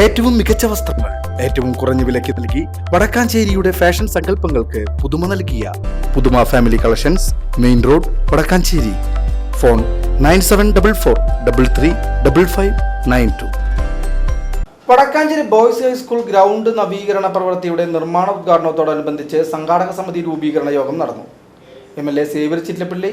ഏറ്റവും മികച്ച വസ്ത്രങ്ങൾ ഏറ്റവും കുറഞ്ഞ വിലയ്ക്ക് നൽകി വടക്കാഞ്ചേരിയുടെ ഫാഷൻ സങ്കല്പങ്ങൾക്ക് പുതുമ നൽകിയ പുതുമ family collections main road Vadakkanchery. Phone nine seven double four double three double five nine two. Vadakkanchery boys high school ground നവീകരണ പ്രവൃത്തിയുടെ നിർമ്മാണ ഉദ്ഘാടനത്തോടനുബന്ധിച്ച് സംഘാടക സമിതി രൂപീകരണ യോഗം നടന്നു. M L A Xavier Chittilappally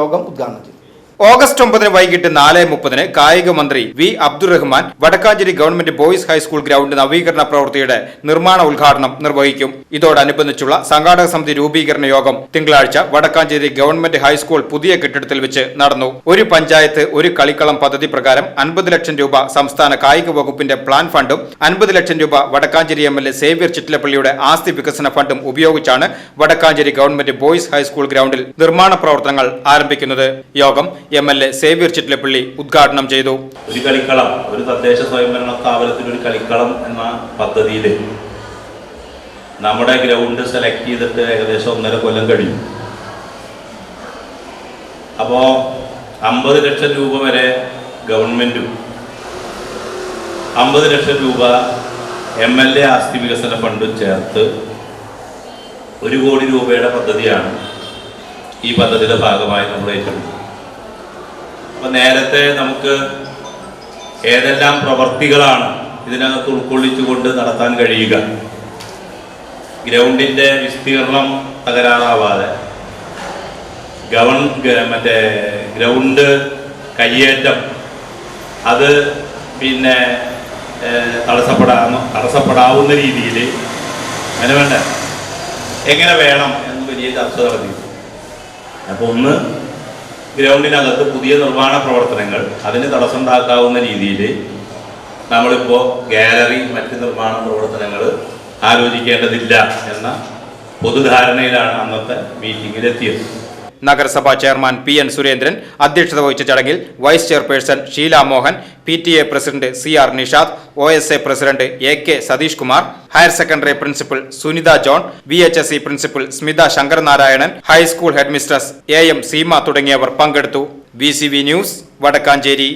യോഗം ഉദ്ഘാടനം ചെയ്തു. ഓഗസ്റ്റ് ഒമ്പതിന് വൈകിട്ട് നാല് മുപ്പതിന് കായിക മന്ത്രി V Abdurahman Vadakkanchery government boys high school ground നവീകരണ പ്രവൃത്തിയുടെ നിർമ്മാണ ഉദ്ഘാടനം നിർവഹിക്കും. ഇതോടനുബന്ധിച്ചുള്ള സംഘാടക സമിതി രൂപീകരണ യോഗം തിങ്കളാഴ്ച വടക്കാഞ്ചേരി ഗവൺമെന്റ് ഹൈസ്കൂൾ പുതിയ കെട്ടിടത്തിൽ വെച്ച് നടന്നു. ഒരു പഞ്ചായത്ത് ഒരു കളിക്കളം പദ്ധതി പ്രകാരം അൻപത് ലക്ഷം രൂപ സംസ്ഥാന കായിക വകുപ്പിന്റെ പ്ലാൻ ഫണ്ടും അൻപത് ലക്ഷം രൂപ വടക്കാഞ്ചേരി എം എൽ സേവ്യർ ചിറ്റിലപ്പള്ളിയുടെ ആസ്തി വികസന ഫണ്ടും ഉപയോഗിച്ചാണ് വടക്കാഞ്ചേരി ഗവൺമെന്റ് ബോയ്സ് ഹൈസ്കൂൾ ഗ്രൗണ്ടിൽ നിർമ്മാണ പ്രവർത്തനങ്ങൾ ആരംഭിക്കുന്നത്. യോഗം M L A Xavier Chittilappally ഉദ്ഘാടനം ചെയ്തു. ഒരു കളിക്കളം ഒരു തദ്ദേശ സ്വയംഭരണ സ്ഥാപനത്തിൽ ഒരു കളിക്കളം എന്ന പദ്ധതിയിൽ നമ്മുടെ ഗ്രൗണ്ട് സെലക്ട് ചെയ്തിട്ട് ഏകദേശം ഒന്നര കൊല്ലം കഴിഞ്ഞു. അപ്പോൾ അമ്പത് ലക്ഷം രൂപ വരെ ഗവൺമെന്റും അമ്പത് ലക്ഷം രൂപ എം എൽ എ ആസ്തി വികസന ഫണ്ടും ചേർത്ത് ഒരു കോടി രൂപയുടെ പദ്ധതിയാണ് ഈ പദ്ധതിയുടെ ഭാഗമായി നമ്മൾ ഏറ്റെടുത്തത്. അപ്പൊ നേരത്തെ നമുക്ക് ഏതെല്ലാം പ്രവർത്തികളാണ് ഇതിനകത്ത് ഉൾക്കൊള്ളിച്ചുകൊണ്ട് നടത്താൻ കഴിയുക? ഗ്രൗണ്ടിന്റെ വിസ്തീർണം തകരാറാവാതെ. ഗവൺ മറ്റേ ഗ്രൗണ്ട് കയ്യേറ്റം. അത് പിന്നെ തടസ്സപ്പെടാ തടസ്സപ്പെടാവുന്ന രീതിയിൽ അങ്ങനെ വേണ്ട? എങ്ങനെ വേണം എന്ന് വലിയ ചർച്ച നടത്തി. അപ്പോൾ ഒന്ന് ഗ്രൗണ്ടിനകത്ത് പുതിയ നിർമ്മാണ പ്രവർത്തനങ്ങൾ അതിന് തടസ്സമുണ്ടാക്കാവുന്ന രീതിയിൽ നമ്മളിപ്പോൾ ഗാലറി മറ്റ് നിർമ്മാണ പ്രവർത്തനങ്ങൾ ആലോചിക്കേണ്ടതില്ല എന്ന പൊതുധാരണയിലാണ് അന്നത്തെ മീറ്റിംഗിൽ എത്തിയത്. നഗരസഭാ ചെയർമാൻ പി എൻ സുരേന്ദ്രൻ അധ്യക്ഷത വഹിച്ച ചടങ്ങിൽ vice chairperson Sheela Mohan P T A president C R Nishad O S A president A K Satheesh Kumar higher secondary principal Sunitha John V H S E principal Smitha Sankaranarayanan high school headmistress A M Seema തുടങ്ങിയവർ പങ്കെടുത്തു. V C V News Vadakkanchery.